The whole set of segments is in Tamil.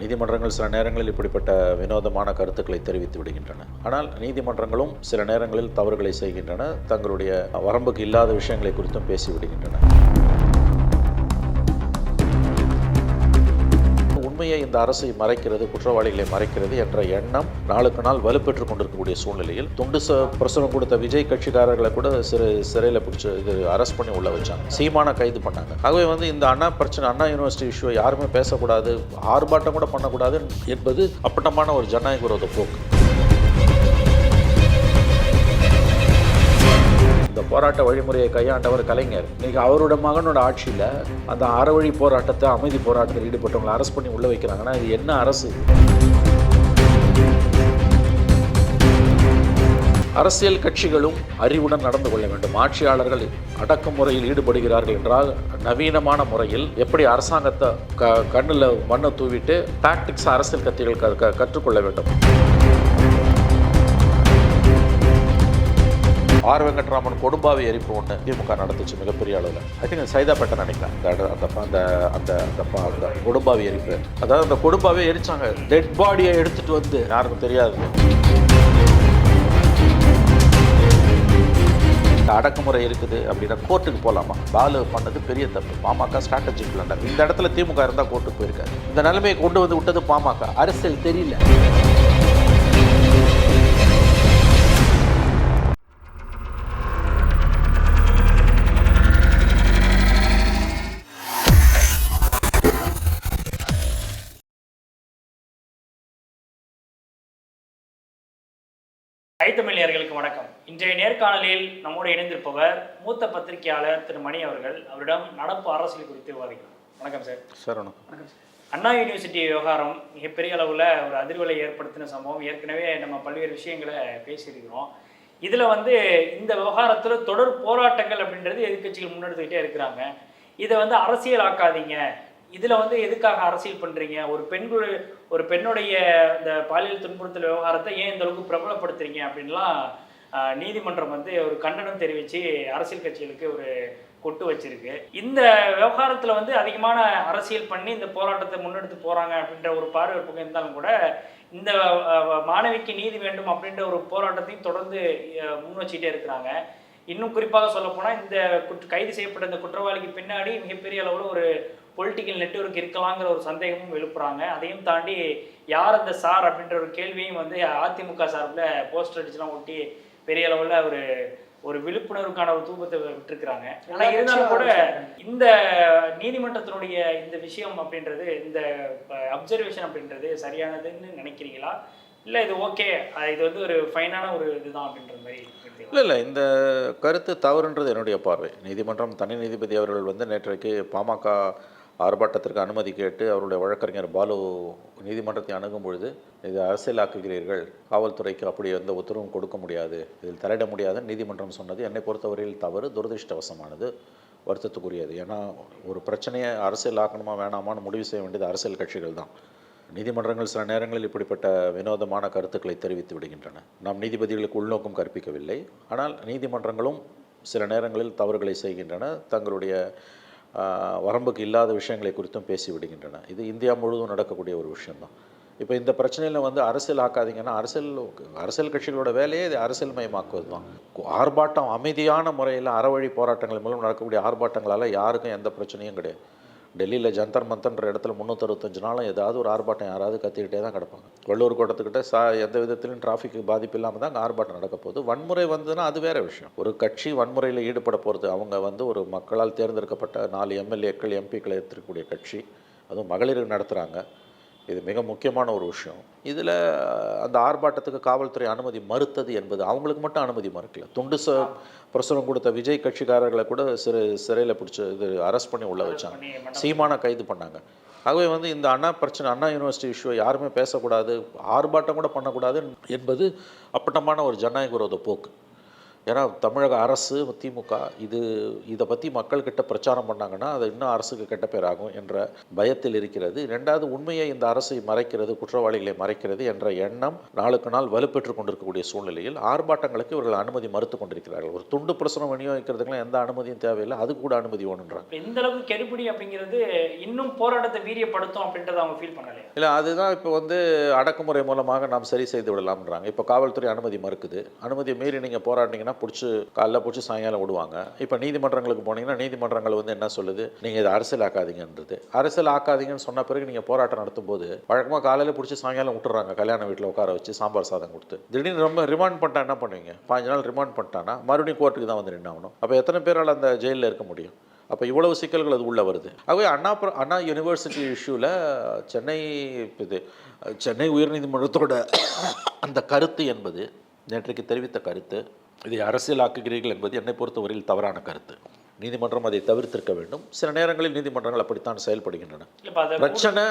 நீதிமன்றங்கள் சில நேரங்களில் இப்படிப்பட்ட வினோதமான கருத்துக்களை தெரிவித்து விடுகின்றன. ஆனால் நீதிமன்றங்களும் சில நேரங்களில் தவறுகளை செய்கின்றன தங்களுடைய வரம்புக்கு இல்லாத விஷயங்களை குறித்தும் பேசி உண்மையை இந்த அரசை மறைக்கிறது குற்றவாளிகளை மறைக்கிறது என்ற எண்ணம் நாளுக்கு நாள் வலுப்பெற்று கொண்டிருக்கக்கூடிய சூழ்நிலையில் துண்டு பிரசுரம் கொடுத்த விஜய் கட்சிக்காரர்களை கூட சிறு சிறையில் பிடிச்சி இது அரெஸ்ட் பண்ணி உள்ள வச்சாங்க. சீமான கைது பண்ணாங்க. ஆகவே வந்து இந்த அண்ணா பிரச்சனை அண்ணா யூனிவர்சிட்டி இஷ்யூ யாருமே பேசக்கூடாது ஆர்ப்பாட்டம் கூட பண்ணக்கூடாது என்பது அப்பட்டமான ஒரு ஜனநாயக விரோத போக்கு. போராட்ட வழிமுறையை கையாண்டவர் கலைஞர். இன்னைக்கு அவரோட மகனோட ஆட்சியில் அந்த அறவழி போராட்டத்தை அமைதி போராட்டத்தில் ஈடுபட்டவங்களை அரெஸ்ட் பண்ணி உள்ள வைக்கிறாங்கன்னா இது என்ன அரசு? அரசியல் கட்சிகளும் அறிவுடன் நடந்து கொள்ள வேண்டும். ஆட்சியாளர்கள் அடக்குமுறையில் ஈடுபடுகிறார்கள் என்றால் நவீனமான முறையில் எப்படி அரசாங்கத்தை க கண்ணில் மண்ணை தூவிட்டு டாக்டிக்ஸ் அரசியல் கட்சிகள் க- கற்றுக்கொள்ள வேண்டும்? ஆர் வெங்கட்ராமன் கொடும்பாவை எரிப்பு ஒன்று திமுக நடத்துச்சு மிகப்பெரிய அளவில். ஐ திங்க் சைதாப்பேட்டை நினைக்கிறேன். அந்த அந்த அந்த அந்த அந்த கொடும்பாவை எரிப்பு. அதாவது அந்த கொடும்பாவே எரிச்சாங்க. டெட் பாடியை எடுத்துட்டு வந்து யாருக்கும் தெரியாது. இந்த அடக்குமுறை இருக்குது அப்படின்னா கோர்ட்டுக்கு போகலாமா பாலு பண்ணது பெரிய தப்பு. பாமக ஸ்ட்ராட்டஜி லண்டர் இந்த இடத்துல திமுக இருந்தால் கோர்ட்டுக்கு போயிருக்காரு. இந்த நிலைமையை கொண்டு வந்து விட்டது பாமக. அரசியல் தெரியல. கைத்தமிழியர்களுக்கு வணக்கம். இன்றைய நேர்காணலில் நம்மோடு இணைந்திருப்பவர் மூத்த பத்திரிகையாளர் திரு மணி அவர்கள். அவரிடம் நடப்பு அரசியல் குறித்து விவாதிக்கலாம். வணக்கம் சார். சரணும் வணக்கம். சார். அண்ணா யூனிவர்சிட்டி விவகாரம் மிகப்பெரிய அளவில் ஒரு அதிர்வலை ஏற்படுத்தின சம்பவம். ஏற்கனவே நம்ம பல்வேறு விஷயங்களை பேசியிருக்கிறோம். இதில் வந்து இந்த விவகாரத்தில் தொடர் போராட்டங்கள் அப்படின்றது எதிர்க்கட்சிகள் முன்னெடுத்துக்கிட்டே இருக்கிறாங்க. இதை வந்து அரசியல் ஆக்காதீங்க இதில் வந்து எதுக்காக அரசியல் பண்ணுறீங்க ஒரு பெண்கள் ஒரு பெண்ணுடைய இந்த பாலியல் துன்புறுத்தல் விவகாரத்தை ஏன் இந்த அளவுக்கு பிரபலப்படுத்துறீங்க அப்படின்லாம் நீதிமன்றம் வந்து ஒரு கண்டனம் தெரிவித்து அரசியல் கட்சிகளுக்கு ஒரு கொட்டு வச்சிருக்கு. இந்த விவகாரத்தில் வந்து அதிகமான அரசியல் பண்ணி இந்த போராட்டத்தை முன்னெடுத்து போகிறாங்க அப்படின்ற ஒரு பார்வை பக்கம் இருந்தாலும் கூட இந்த மாணவிக்கு நீதி வேண்டும் அப்படின்ற ஒரு போராட்டத்தையும் தொடர்ந்து முன் வச்சுக்கிட்டே இருக்கிறாங்க. இன்னும் குறிப்பாக சொல்லப்போனால் இந்த குற்ற கைது செய்யப்பட்ட இந்த குற்றவாளிக்கு பின்னாடி மிகப்பெரிய அளவில் ஒரு பொலிட்டிக்கல் நெட்வொர்க் இருக்கலாங்கிற ஒரு சந்தேகமும் எழுப்புறாங்க. அதையும் தாண்டி யார் அந்த சார் அப்படின்ற ஒரு கேள்வியும் வந்து அதிமுக சார்பில் போஸ்டர் அடிச்சுலாம் ஒட்டி பெரிய அளவில் ஒரு ஒரு விழிப்புணர்வுக்கான ஒரு தூபத்தை விட்டுருக்குறாங்க. ஆனால் இருந்தாலும் கூட இந்த நீதிமன்றத்தினுடைய இந்த விஷயம் அப்படின்றது இந்த அப்சர்வேஷன் அப்படின்றது சரியானதுன்னு நினைக்கிறீங்களா? இல்லை இது ஓகே இது வந்து ஒரு ஃபைனான ஒரு இதுதான் அப்படின்ற மாதிரி. இல்லை இல்லை இந்த கருத்து தவறுன்றது என்னுடைய பார்வை. நீதிமன்றம் தனி நீதிபதி அவர்கள் வந்து நேற்றைக்கு பாமக ஆர்ப்பாட்டத்திற்கு அனுமதி கேட்டு அவருடைய வழக்கறிஞர் பாலு நீதிமன்றத்தை அணுகும் பொழுது இது அரசியலாக்குகிறீர்கள் காவல்துறைக்கு அப்படி எந்த உத்தரவும் கொடுக்க முடியாது இதில் தலையிட முடியாதுன்னு நீதிமன்றம் சொன்னது. என்னை பொறுத்தவரையில் தவறு துரதிருஷ்டவசமானது வருத்தத்துக்குரியது. ஏன்னா ஒரு பிரச்சனையை அரசியல் ஆக்கணுமா வேணாமான்னு முடிவு செய்ய வேண்டியது அரசியல் கட்சிகள் தான். நீதிமன்றங்கள் சில நேரங்களில் இப்படிப்பட்ட வினோதமான கருத்துக்களை தெரிவித்து விடுகின்றன. நாம் நீதிபதிகளுக்கு உள்நோக்கம் கற்பிக்கவில்லை. ஆனால் நீதிமன்றங்களும் சில நேரங்களில் தவறுகளை செய்கின்றன. தங்களுடைய வரம்புக்கு இல்லாத விஷயங்களை குறித்தும் பேசி விடுகின்றன. இது இந்தியா முழுவதும் நடக்கக்கூடிய ஒரு விஷயம்தான். இப்போ இந்த பிரச்சனையில் வந்து அரசியல் ஆக்காதீங்கன்னா அரசியல் அரசியல் கட்சிகளோட வேலையே இது அரசியல் மயமாக்குவது தான் ஆர்ப்பாட்டம் அமைதியான முறையில் அறவழி போராட்டங்கள் மூலம் நடக்கக்கூடிய ஆர்ப்பாட்டங்களால் யாருக்கும் எந்த பிரச்சனையும் கிடையாது. டெல்லியில் ஜந்தர் மந்தன்ற இடத்துல முந்நூற்றறுபத்தஞ்சு நாளும் ஏதாவது ஒரு ஆர்ப்பாட்டம் யாராவது கத்திக்கிட்டே தான் கிடப்பாங்க. வள்ளூர் கோட்டத்துக்கிட்ட சா எந்த விதத்திலும் டிராஃபிக் பாதிப்பு இல்லாமல் தான் அங்கே ஆர்ப்பாட்டம் நடக்க போகுது. வன்முறை வந்ததுன்னா அது வேற விஷயம். ஒரு கட்சி வன்முறையில் ஈடுபட போகிறது அவங்க வந்து ஒரு மக்களால் தேர்ந்தெடுக்கப்பட்ட நாலு எம்எல்ஏக்கள் எம்பிக்களை எடுத்துக்கூடிய கட்சி. அதுவும் மகளிர் நடத்துகிறாங்க இது மிக முக்கியமான ஒரு விஷயம். இதில் அந்த ஆர்ப்பாட்டத்துக்கு காவல்துறை அனுமதி மறுத்தது என்பது அவங்களுக்கு மட்டும் அனுமதி மறுக்கல. துண்டு ச பிரசுரம் கொடுத்த விஜய் கட்சிக்காரர்களை கூட சிறு சிறையில் பிடிச்சி இது அரெஸ்ட் பண்ணி உள்ள வச்சாங்க. சீமான கைது பண்ணாங்க. ஆகவே வந்து இந்த அண்ணா பிரச்சனை அண்ணா யூனிவர்சிட்டி இஷ்யூ யாருமே பேசக்கூடாது ஆர்ப்பாட்டம் கூட பண்ணக்கூடாது என்பது அப்பட்டமான ஒரு ஜனநாயக விரோத போக்கு. ஏன்னா தமிழக அரசு திமுக இது இதை பற்றி மக்கள்கிட்ட பிரச்சாரம் பண்ணாங்கன்னா அது இன்னும் அரசுக்கு கெட்ட பேர் ஆகும் என்ற பயத்தில் இருக்கிறது. ரெண்டாவது உண்மையை இந்த அரசை மறைக்கிறது குற்றவாளிகளை மறைக்கிறது என்ற எண்ணம் நாளுக்கு நாள் வலுப்பெற்று கொண்டிருக்கக்கூடிய சூழ்நிலையில் ஆர்ப்பாட்டங்களுக்கு இவர்கள் அனுமதி மறுத்து கொண்டிருக்கிறார்கள். ஒரு துண்டு பிரசுரம் விநியோகிக்கிறதுக்குலாம் எந்த அனுமதியும் தேவையில்லை. அது கூட அனுமதி வேணுன்றாங்க எந்த அளவுக்கு கெடுபிடி அப்படிங்கிறது இன்னும் போராட்டத்தை வீரியப்படுத்தும் அப்படின்றத அவங்க ஃபீல் பண்ணலையா? இல்லை அதுதான் இப்போ வந்து அடக்குமுறை மூலமாக நாம் சரி செய்து விடலாம்ன்றாங்க. இப்போ காவல்துறை அனுமதி மறுக்குது. அனுமதியை மீறி நீங்கள் போராட்டிங்கன்னா பிடிச்சி காலைல பிடிச்சி சாயங்காலம் விடுவாங்க இப்போ நீதிமன்றங்களுக்கு போனீங்கன்னா நீதிமன்றங்கள் வந்து என்ன சொல்லுது? நீங்கள் இதை அரசியல் ஆக்காதீங்கன்றது அரசியல் ஆக்காதீங்கன்னு சொன்ன பிறகு நீங்கள் போராட்டம் நடத்தும் போது வழக்கமாக காலையில் பிடிச்சி சாயங்காலம் விட்டுறாங்க. கல்யாண வீட்டில் உட்கார வச்சு சாம்பார் சாதம் கொடுத்து. திடீர்னு ரொம்ப ரிமாண்ட் பண்ணிட்டா என்ன பண்ணுவீங்க? பாஞ்சு நாள் ரிமாண்ட் பண்ணிட்டான்னா மறுபடியும் கோர்ட்டுக்கு தான் வந்து நின்று ஆகணும். அப்போ எத்தனை பேரால் அந்த ஜெயிலில் இருக்க முடியும்? அப்போ இவ்வளவு சிக்கல்கள் அது உள்ளே வருது. ஆகவே அண்ணா அண்ணா யூனிவர்சிட்டி இஷ்யூவில் சென்னை இது சென்னை உயர்நீதிமன்றத்தோட அந்த கருத்து என்பது நேற்றைக்கு தெரிவித்த கருத்து இதை அரசியலாக்குகிறீர்கள் என்பது என்னை பொறுத்தவரையில் தவறான கருத்து. நீதிமன்றம் அதை தவிர்த்திருக்க வேண்டும். சில நேரங்களில் நீதிமன்றங்கள் அப்படித்தான் செயல்படுகின்றன. பிரச்சனை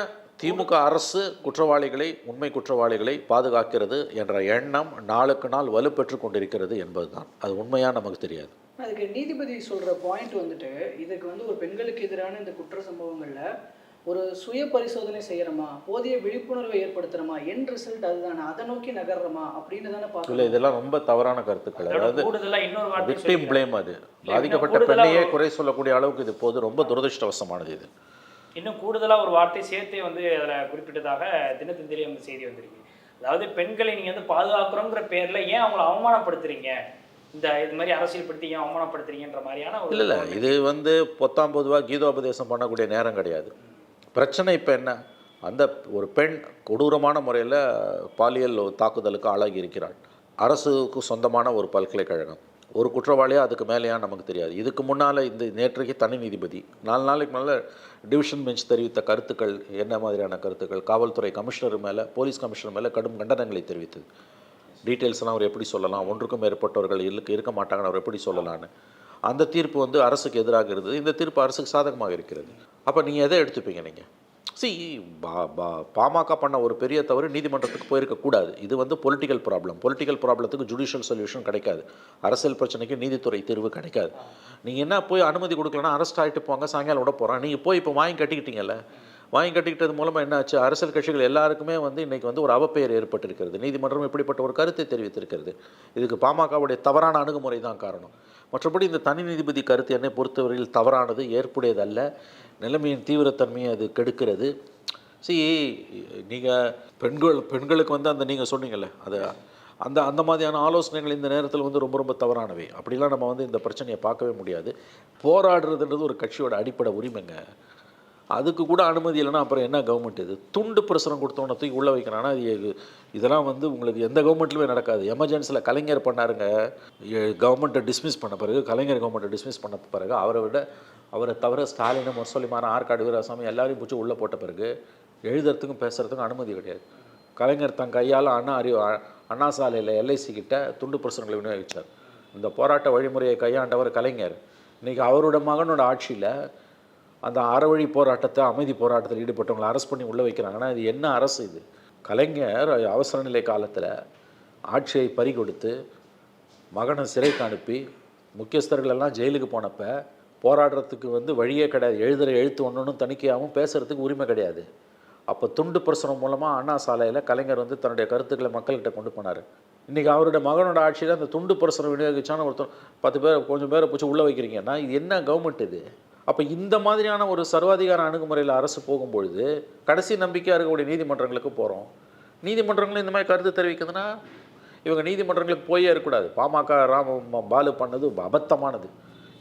திமுக அரசு குற்றவாளிகளை உண்மை குற்றவாளிகளை பாதுகாக்கிறது என்ற எண்ணம் நாளுக்கு நாள் வலுப்பெற்று கொண்டிருக்கிறது என்பதுதான். அது உண்மையாக நமக்கு தெரியாது. அதுக்கு நீதிபதி சொல்ற பாயிண்ட் வந்துட்டு இதுக்கு வந்து ஒரு பெண்களுக்கு எதிரான இந்த குற்ற சம்பவங்கள்ல ஒரு சுய பரிசோதனை செய்யறோமா? போதிய விழிப்புணர்வை ஏற்படுத்துறோமா? என் ரிசல்ட் அதுதானே? அதை நோக்கி நகர்றோமா? அப்படின்னு தானே இல்லை பார்க்கணும் இதெல்லாம் ரொம்ப தவறான கருத்துக்கள். அதாவது கூடுதலா இன்னொரு வார்த்தை விக்டிம். ப்ளேம் அது. பாதிக்கப்பட்ட பெண்ணையே ஒரு- குறை சொல்லக்கூடிய அளவுக்கு இது போது ரொம்ப துரதிருஷ்டவசமானது இது. இன்னும் கூடுதலா ஒரு வார்த்தை சேர்த்தே வந்து அதுல குறிப்பிட்டதாக தினத்தந்திலே வந்து செய்தி வந்திருக்கு. அதாவது பெண்களை நீங்க வந்து பாதுகாக்கிறோங்கிற பேர்ல ஏன் அவங்கள அவமானப்படுத்துறீங்க? இந்த இது மாதிரி அரசியல் படுத்தி ஏன் அவமானப்படுத்துறீங்கன்ற மாதிரியான ஒரு இல்லை இல்லை. இது வந்து பொத்தாம் பொதுவாக கீதோபதேசம் பண்ணக்கூடிய நேரம் கிடையாது. பிரச்சனை இப்போ என்ன? அந்த ஒரு பெண் கொடூரமான முறையில் பாலியல் தாக்குதலுக்கு ஆளாகி இருக்கிறாள். அரசுக்கு சொந்தமான ஒரு பல்கலைக்கழகம். ஒரு குற்றவாளியாக அதுக்கு மேலேயா நமக்கு தெரியாது. இதுக்கு முன்னால் இந்த நேற்றைக்கு தனி நீதிபதி நாலு நாளைக்கு மேலே டிவிஷன் பெஞ்ச் தெரிவித்த கருத்துக்கள் என்ன மாதிரியான கருத்துக்கள்? காவல்துறை கமிஷனர் மேலே போலீஸ் கமிஷனர் மேலே கடும் கண்டனங்களை தெரிவித்தது. டீட்டெயில்ஸ்லாம் அவர் எப்படி சொல்லலாம்? ஒன்றுக்கும் மேற்பட்டவர்கள் இருக்க இருக்க மாட்டாங்கன்னு அவர் எப்படி சொல்லலான்னு? அந்த தீர்ப்பு வந்து அரசுக்கு எதிராக இருந்தது. இந்த தீர்ப்பு அரசுக்கு சாதகமாக இருக்கிறது. அப்போ நீங்கள் எதை எடுத்துப்பீங்க நீங்கள் சி பா பா பாமக பண்ண ஒரு பெரிய தவறு நீதிமன்றத்துக்கு போயிருக்கக்கூடாது இது வந்து பொலிட்டிக்கல் ப்ராப்ளம் பொலிட்டிக்கல் ப்ராப்ளத்துக்கு ஜுடிஷியல் சொல்யூஷன் கிடைக்காது. அரசியல் பிரச்சனைக்கு நீதித்துறை தீர்வு கிடைக்காது. நீங்கள் என்ன போய் அனுமதி கொடுக்கலன்னா அரெஸ்ட் ஆகிட்டு போங்க சாயங்காலம் விட போகிறான் நீங்கள் போய் இப்போ வாங்கி கட்டிக்கிட்டீங்கல்ல? வாங்கி கட்டிக்கிட்டது மூலமாக என்னாச்சு அரசியல் கட்சிகள் எல்லாருக்குமே வந்து இன்றைக்கி வந்து ஒரு அவப்பெயர் ஏற்பட்டிருக்கிறது. நீதிமன்றம் இப்படிப்பட்ட ஒரு கருத்தை தெரிவித்திருக்கிறது. இதுக்கு பாமகவுடைய தவறான அணுகுமுறை தான் காரணம். மற்றபடி இந்த தனி நீதிபதி கருத்து என்னை பொறுத்தவரையில் தவறானது ஏற்புடையதல்ல. நிலைமையின் தீவிரத்தன்மையை அது கெடுக்கிறது. சி நீங்கள் பெண்கள் பெண்களுக்கு வந்து அந்த நீங்கள் சொன்னீங்கல்ல அது அந்த அந்த மாதிரியான ஆலோசனைகள் இந்த நேரத்தில் வந்து ரொம்ப ரொம்ப தவறானவை. அப்படிலாம் நம்ம வந்து இந்த பிரச்சனையை பார்க்கவே முடியாது. போராடுறதுன்றது ஒரு கட்சியோட அடிப்படை உரிமைங்க. அதுக்கு கூட அனுமதி இல்லைன்னா அப்புறம் என்ன கவர்மெண்ட் இது? துண்டு பிரசுரம் கொடுத்தவன தூக்கி உள்ளே வைக்கிறான்னா அது இதெல்லாம் வந்து உங்களுக்கு எந்த கவர்மெண்ட்லுமே நடக்காது. எமர்ஜென்சியில் கலைஞர் பண்ணாருங்க. கவர்மெண்ட்டை டிஸ்மிஸ் பண்ண பிறகு கலைஞர் கவர்மெண்ட்டை டிஸ்மிஸ் பண்ண பிறகு அவரை விட அவரை தவிர ஸ்டாலின் முரசொலிமான ஆற்காடு வீராசாமி எல்லாரையும் பிடிச்சி உள்ளே போட்ட பிறகு எழுதுறதுக்கும் பேசுகிறதுக்கும் அனுமதி கிடையாது. கலைஞர் தன் கையால் அண்ணா அறிவு அண்ணா சாலையில் எல்ஐசி கிட்ட துண்டு பிரசுரங்களை விநியோகித்தார் இந்த போராட்ட வழிமுறையை கையாண்டவர் கலைஞர். இன்றைக்கி அவரோட மகனோட ஆட்சியில் அந்த அறவழி போராட்டத்தை அமைதி போராட்டத்தில் ஈடுபட்டவங்களை அரெஸ்ட் பண்ணி உள்ளே வைக்கிறாங்கன்னா இது என்ன அரசு இது? கலைஞர் அவசர நிலை காலத்தில் ஆட்சியை பறிகொடுத்து மகனை சிறைக்கு அனுப்பி முக்கியஸ்தர்கள் எல்லாம் ஜெயிலுக்கு போனப்ப போராடுறதுக்கு வந்து வழியே கிடையாது. எழுதுகிற எழுத்து ஒன்றுன்னு தணிக்கையாகவும் பேசுகிறதுக்கு உரிமை கிடையாது. அப்போ துண்டு பிரசுரம் மூலமாக அண்ணா சாலையில் கலைஞர் வந்து தன்னுடைய கருத்துக்களை மக்கள்கிட்ட கொண்டு போனார். இன்றைக்கி அவருடைய மகனோட ஆட்சியில் அந்த துண்டு பிரசுரம் விநியோகிச்சான ஒருத்தர் பத்து பேர் கொஞ்சம் பேரை பிடிச்சி உள்ளே வைக்கிறீங்கன்னா இது என்ன கவர்மெண்ட் இது? அப்போ இந்த மாதிரியான ஒரு சர்வாதிகார அணுகுமுறையில் அரசு போகும்பொழுது கடைசி நம்பிக்கையாக இருக்கக்கூடிய நீதிமன்றங்களுக்கு போகிறோம் நீதிமன்றங்களும் இந்த மாதிரி கருத்து தெரிவிக்குதுன்னா இவங்க நீதிமன்றங்களுக்கு போயே இருக்கக்கூடாது. பாமக ராம பாலு பண்ணது அபத்தமானது.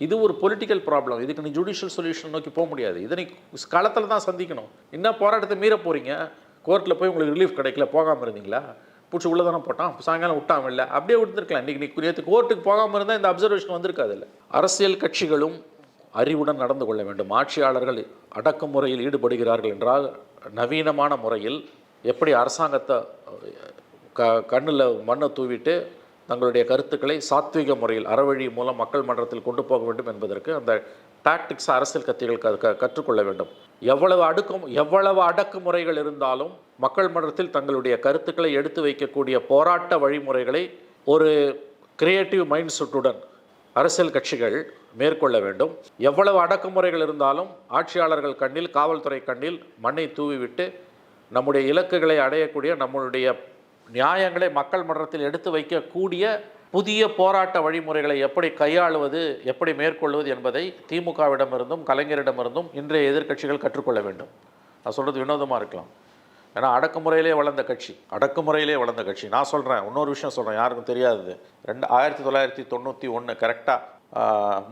இது ஒரு பொலிட்டிக்கல் ப்ராப்ளம் இதுக்கு நீ ஜுடிஷியல் சொல்யூஷன் நோக்கி போக முடியாது. இதை நீ களத்தில் தான் சந்திக்கணும். என்ன போராட்டத்தை மீற போகிறீங்க கோர்ட்டில் போய் உங்களுக்கு ரிலீஃப் கிடைக்கல போகாமல் இருந்தீங்களா? பிடிச்சி உள்ள தானே போட்டான் சாயங்காலம் விட்டாமல் இல்லை அப்படியே விட்டுருக்கலாம் இன்றைக்கி நீ நேற்று கோர்ட்டுக்கு போகாமல் இருந்தால் இந்த அப்சர்வேஷன் வந்திருக்காது இல்லை. அரசியல் கட்சிகளும் அறிவுடன் நடந்து கொள்ள வேண்டும். ஆட்சியாளர்கள் அடக்குமுறையில் ஈடுபடுகிறார்கள் என்றால் நவீனமான முறையில் எப்படி அரசாங்கத்தை க கண்ணில் மண்ணை தூவிட்டு தங்களுடைய கருத்துக்களை சாத்விக முறையில் அறவழி மூலம் மக்கள் மன்றத்தில் கொண்டு போக வேண்டும் என்பதற்கு அந்த டாக்டிக்ஸ் அரசியல் கட்சிகள் க க- கற்றுக்கொள்ள வேண்டும். எவ்வளவு அடுக்கும் எவ்வளவு அடக்குமுறைகள் இருந்தாலும் மக்கள் மன்றத்தில் தங்களுடைய கருத்துக்களை எடுத்து வைக்கக்கூடிய போராட்ட வழிமுறைகளை ஒரு கிரியேட்டிவ் மைண்ட் செட்டுடன் அரசியல் கட்சிகள் மேற்கொள்ள வேண்டும். எவ்வளவு அடக்குமுறைகள் இருந்தாலும் ஆட்சியாளர்கள் கண்ணில் காவல்துறை கண்ணில் மண்ணை தூவிவிட்டு நம்முடைய இலக்குகளை அடையக்கூடிய நம்மளுடைய நியாயங்களை மக்கள் மன்றத்தில் எடுத்து வைக்கக்கூடிய புதிய போராட்ட வழிமுறைகளை எப்படி கையாளுவது எப்படி மேற்கொள்வது என்பதை திமுகவிடமிருந்தும் கலைஞரிடமிருந்தும் இன்றைய எதிர்க்கட்சிகள் கற்றுக்கொள்ள வேண்டும். நான் சொல்கிறது வினோதமாக இருக்கலாம். ஏன்னா அடக்குமுறையிலே வளர்ந்த கட்சி. அடக்குமுறையிலே வளர்ந்த கட்சி. நான் சொல்கிறேன் இன்னொரு விஷயம் சொல்கிறேன் யாருக்கும் தெரியாது ரெண்டு ஆயிரத்தி தொள்ளாயிரத்தி தொண்ணூற்றி ஒன்று கரெக்டாக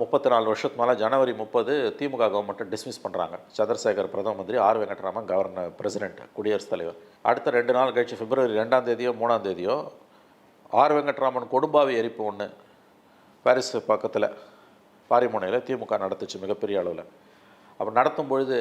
முப்பத்தி நாலு வருஷத்துக்கு மேலே ஜனவரி முப்பது திமுக கவர்மெண்ட்டை டிஸ்மிஸ் பண்ணுறாங்க சந்திரசேகர் பிரதம மந்திரி ஆர் வெங்கட்ராமன் கவர்னர் பிரசிடென்ட் குடியரசுத் தலைவர். அடுத்த ரெண்டு நாள் கழிச்சு பிப்ரவரி ரெண்டாம் தேதியோ மூணாம் தேதியோ ஆர் வெங்கட்ராமன் கொடும்பாவி எரிப்பு ஒன்று பாரிஸ் பக்கத்தில் பாரிமுனையில் திமுக நடத்துச்சு மிகப்பெரிய அளவில். அப்போ நடத்தும் பொழுது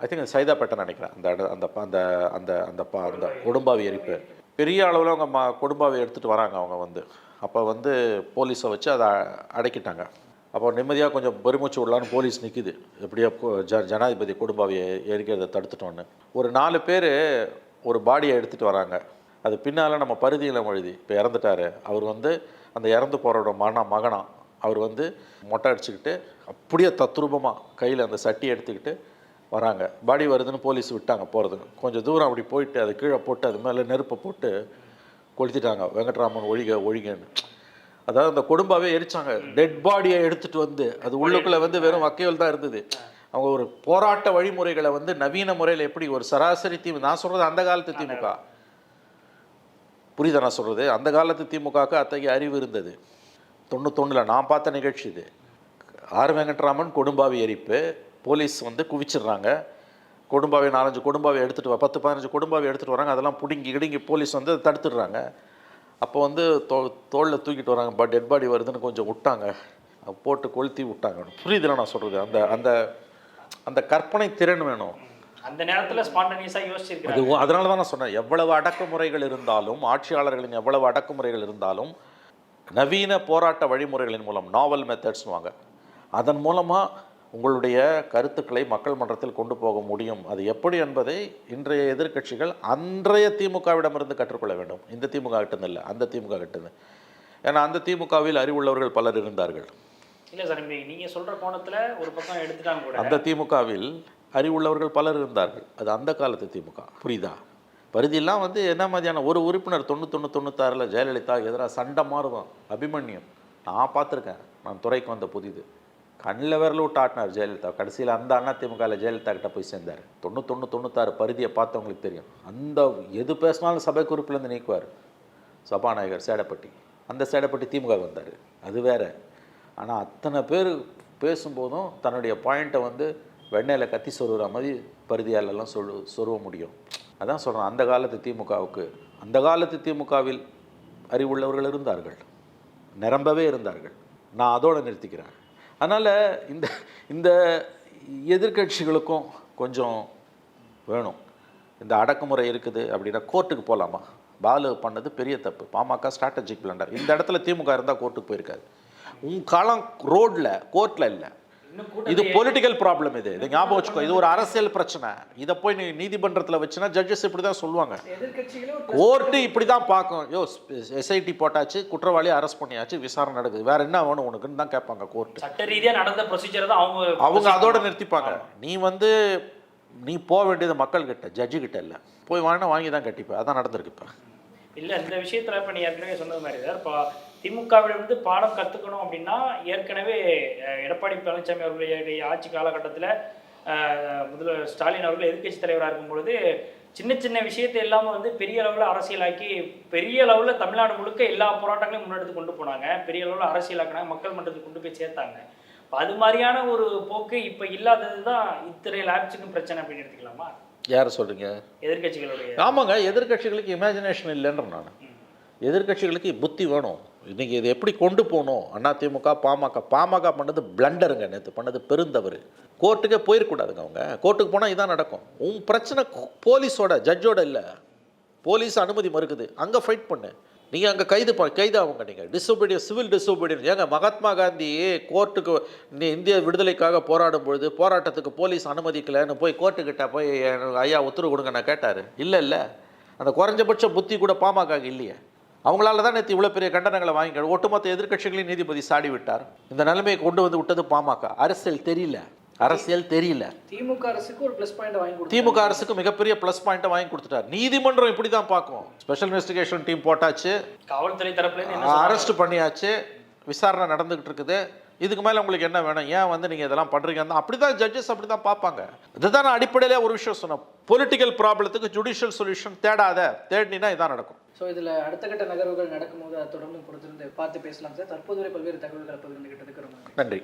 ஐ திங்க் சைதாப்பேட்டை நினைக்கிறேன். அந்த அந்த ப- அந்த அந்த அந்த ப- அந்த கொடும்பாவி எரிப்பு பெரிய அளவில் அவங்க ம கொடும்பாவை எடுத்துகிட்டு வராங்க அவங்க வந்து. அப்போ வந்து போலீஸை வச்சு அதை அ- அடக்கிட்டாங்க. அப்போ நிம்மதியாக கொஞ்சம் பெருமூச்சு விடலான்னு போலீஸ் நிற்கிது எப்படியோ ஜ ஜனாதிபதி கொடும்பாவியை எரிக்கிறதை தடுத்துட்டோன்னு. ஒரு நாலு பேர் ஒரு பாடியை எடுத்துகிட்டு வராங்க. அது பின்னால் நம்ம பருதியில் எழுதி இப்போ இறந்துட்டாரு. அவர் வந்து அந்த இறந்து போகிறோட மகனா மகனா அவர் வந்து மொட்டை அடிச்சுக்கிட்டு அப்படியே தத்ரூபமாக கையில் அந்த சட்டி எடுத்துக்கிட்டு வராங்க. பாடி வருதுன்னு போலீஸ் விட்டாங்க போகிறதுக்கு கொஞ்சம் தூரம் அப்படி போயிட்டு அது கீழே போட்டு அது மேலே நெருப்பை போட்டு கொளுத்திட்டாங்க. வெங்கட்ராமன் ஒழிக ஒழிகன்னு. அதாவது அந்த கொடும்பாவே எரிச்சாங்க. டெட் பாடியை எடுத்துட்டு வந்து அது உள்ளுக்குள்ளே வந்து வெறும் வக்கையல் தான் இருந்தது. அவங்க ஒரு போராட்ட வழிமுறைகளை வந்து நவீன முறையில் எப்படி ஒரு சராசரி திமுக நான் சொல்கிறது அந்த காலத்து திமுக. புரியுதா நான் சொல்கிறது அந்த காலத்து திமுகவுக்கு அத்தகைய அறிவு இருந்தது. தொண்ணூத்தொன்னில் நான் பார்த்த நிகழ்ச்சி இது. ஆர் வெங்கட்ராமன் கொடும்பாவி எரிப்பு போலீஸ் வந்து குவிச்சிடுறாங்க. கொடும்பாவை நாலஞ்சு கொடும்பாவை எடுத்துகிட்டு பத்து பதினஞ்சு கொடும்பாவை எடுத்துகிட்டு வராங்க. அதெல்லாம் பிடுங்கி கிடுங்கி போலீஸ் வந்து தடுத்துடுறாங்க. அப்போ வந்து தோ தோளில் தூக்கிட்டு வராங்க. பட் டெட் பாடி வருதுன்னு கொஞ்சம் விட்டாங்க. போட்டு கொளுத்தி விட்டாங்க. புரியுதுல நான் சொல்கிறது அந்த அந்த அந்த கற்பனை திறன் வேணும். அந்த நேரத்துல ஸ்பான்டனியஸா அது யோசிச்சிருக்காங்க அதனால தான் நான் சொன்னேன். எவ்வளவு அடக்குமுறைகள் இருந்தாலும் ஆட்சியாளர்களின் எவ்வளவு அடக்குமுறைகள் இருந்தாலும் நவீன போராட்ட வழிமுறைகளின் மூலம் நாவல் மெத்தட்ஸ்னுவாங்க அதன் மூலமாக உங்களுடைய கருத்துக்களை மக்கள் மன்றத்தில் கொண்டு போக முடியும். அது எப்படி என்பதை இன்றைய எதிர்க்கட்சிகள் அன்றைய திமுகவிடமிருந்து கற்றுக்கொள்ள வேண்டும். இந்த திமுக கிட்டேருந்து இல்லை அந்த திமுக கிட்டேருந்து. ஏன்னா அந்த திமுகவில் அறிவுள்ளவர்கள் பலர் இருந்தார்கள். இல்ல சார் இப்ப நீங்க சொல்ற கோணத்துல ஒரு பக்கம் எடுத்துட்டாங்க கூட அந்த திமுகவில் அறிவுள்ளவர்கள் பலர் இருந்தார்கள். அது அந்த காலத்து திமுக. புரியுதா? பரிதியெல்லாம் வந்து என்ன மாதிரியான ஒரு உறுப்பினர் தொண்ணூத்தொன்று தொண்ணூத்தாறில் ஜெயலலிதா எதிராக சண்டை மாறுதான் அபிமன்யம் நான் பார்த்துருக்கேன். நான் துறைக்கு வந்த புதிது. கண்ணில் விரல் விட்டு ஆட்டினார் ஜெயலலிதா. கடைசியில் அந்த அண்ணா திமுகவில் ஜெயலலிதா கிட்ட போய் சேர்ந்தார். தொண்ணூத்தொன்று தொண்ணூத்தாறு பருதியை பார்த்தவங்களுக்கு தெரியும். அந்த எது பேசினாலும் சபை குறிப்பிலேருந்து நீக்குவார். சபாநாயகர் சேடப்பட்டி. அந்த சேடப்பட்டி திமுக வந்தார். அது வேற. ஆனால் அத்தனை பேர் பேசும்போதும் தன்னுடைய பாயிண்ட்டை வந்து வெண்ணையில் கத்தி சொருகிற மாதிரி பருதியாலெல்லாம் சொல் சொருவ முடியும். அதான் சொல்கிறேன் அந்த காலத்து திமுகவுக்கு அந்த காலத்து திமுகவில் அறிவுள்ளவர்கள் இருந்தார்கள். நிரம்பவே இருந்தார்கள். நான் அதோடு நிறுத்திக்கிறேன். அதனால் இந்த இந்த எதிர்க்கட்சிகளுக்கும் கொஞ்சம் வேணும். இந்த அடக்குமுறை இருக்குது அப்படின்னா கோர்ட்டுக்கு போகலாமா பாலு பண்ணது பெரிய தப்பு. பாமக ஸ்ட்ராட்டஜிக் பிளண்டர் இந்த இடத்துல திமுக இருந்தால் கோர்ட்டுக்கு போயிருக்காது உன் காலம் ரோட்டில் கோர்ட்டில் இல்லை. இது பொலிட்டிக்கல் ப்ராப்ளம் இது. இது ஞாபகம் வச்சுக்கோ. இது ஒரு அரசியல் பிரச்சனை. இதை போய் நீ நீதிமன்றத்தில் வச்சுன்னா ஜட்ஜஸ் இப்படி தான் சொல்லுவாங்க கோர்ட்டு இப்படி தான் பார்க்கும். யோ எஸ்ஐடி போட்டாச்சு குற்றவாளியை அரெஸ்ட் பண்ணியாச்சு விசாரணை நடக்குது. வேற என்ன வேணும் உனக்குன்னு தான் கேட்பாங்க கோர்ட்டு சட்ட ரீதியா நடந்த ப்ரொசீஜர் தான் அவங்க அவங்க அதோட நிறுத்திப்பாங்க. நீ வந்து நீ போக வேண்டியது மக்கள் கிட்ட ஜட்ஜு கிட்ட இல்லை. போய் வாங்கினா வாங்கி தான் கட்டிப்ப. அதான் நடந்திருக்கு இப்போ. இல்ல இந்த விஷயத்துல இப்ப நீ ஏற்கனவே சொன்னது மாதிரி சார் இப்போ திமுகவிலிருந்து பாடம் கத்துக்கணும் அப்படின்னா ஏற்கனவே எடப்பாடி பழனிசாமி அவர்களுடைய ஆட்சி காலகட்டத்துல முதல்வர் ஸ்டாலின் அவர்கள் எதிர்க்கட்சி தலைவராக இருக்கும் பொழுது சின்ன சின்ன விஷயத்தை எல்லாமே வந்து பெரிய அளவில் அரசியலாக்கி பெரிய அளவில் தமிழ்நாடு முழுக்க எல்லா போராட்டங்களையும் முன்னெடுத்து கொண்டு போனாங்க. பெரிய அளவில் அரசியலாக்கினாங்க மக்கள் மன்றத்துக்கு கொண்டு போய் சேர்த்தாங்க. அது மாதிரியான ஒரு போக்கு இப்போ இல்லாதது தான் இத்தனை லேப்ஸுக்கும் பிரச்சனை அப்படின்னு எடுத்துக்கலாமா? யார் சொல்றீங்க? எதிர்க்கட்சிகளுடைய. ஆமாங்க எதிர்க்கட்சிகளுக்கு இமேஜினேஷன் இல்லைன்ற நான். எதிர்க்கட்சிகளுக்கு புத்தி வேணும். நீங்கள் இது எப்படி கொண்டு போகணும்? அதிமுக பாமக. பாமக பண்ணது பிளண்டருங்க நேற்று பண்ணது பெருந்தவர் கோர்ட்டுக்கே போயிடக்கூடாதுங்க அவங்க. கோர்ட்டுக்கு போனால் இதான் நடக்கும். உன் பிரச்சனை போலீஸோட ஜட்ஜோட இல்லை. போலீஸ் அனுமதி மறுக்குது. அங்கே ஃபைட் பண்ணு. நீங்கள் அங்கே கைது ப கைது ஆகுங்க நீங்கள் டிசோபீடியன் சிவில் டிசோபீடியன் ஏங்க மகாத்மா காந்தி கோர்ட்டுக்கு நீ இந்திய விடுதலைக்காக போராடும் பொழுது போராட்டத்துக்கு போலீஸ் அனுமதிக்கலைன்னு போய் கோர்ட்டுக்கிட்ட போய் ஐயா உத்தரவு கொடுங்க. நான் கேட்டார். இல்லை இல்லை. அந்த குறைஞ்சபட்ச புத்தி கூட பாமக இல்லையே. அவங்களால தான் நேற்று இவ்வளோ பெரிய கண்டனங்களை வாங்கி ஒட்டுமொத்த எதிர்க்கட்சிகளையும் நீதிபதி சாடி விட்டார். இந்த நிலைமையை கொண்டு வந்து விட்டது பாமக. அரசியல் தெரியல. அரசியல் தெரியல. திமுக அரசுக்கு ஒரு ப்ளஸ் பாயிண்ட் வாங்கி திமுக அரசுக்கு மிகப்பெரிய ப்ளஸ் பாயிண்ட்டை வாங்கி கொடுத்துட்டார். நீதிமன்றம் இப்படி தான் பார்க்கும். ஸ்பெஷல் இன்வெஸ்டிகேஷன் டீம் போட்டாச்சு. காவல்துறை தரப்புல அரெஸ்ட் பண்ணியாச்சு. விசாரணை நடந்துகிட்டு இருக்குது. இதுக்கு மேலே உங்களுக்கு என்ன வேணும்? ஏன் வந்து நீங்கள் இதெல்லாம் பண்ணுறீங்க அப்படி தான் ஜட்ஜஸ் அப்படி தான் பார்ப்பாங்க. இதுதான் நான் அடிப்படையிலே ஒரு விஷயம் சொன்னேன். பொலிட்டிக்கல் ப்ராப்ளத்துக்கு ஜுடிஷியல் சொல்யூஷன் தேடாத தேடினா இதான் நடக்கும். ஸோ இதில் அடுத்த கட்ட நகர்வுகள் நடக்கும்போது அதை தொடர்ந்து பொறுத்திருந்து பார்த்து பேசலாம் சார். தற்போது பல்வேறு தகவல்களை பகிர்ந்துகிட்டதுக்கு ரொம்ப நன்றி.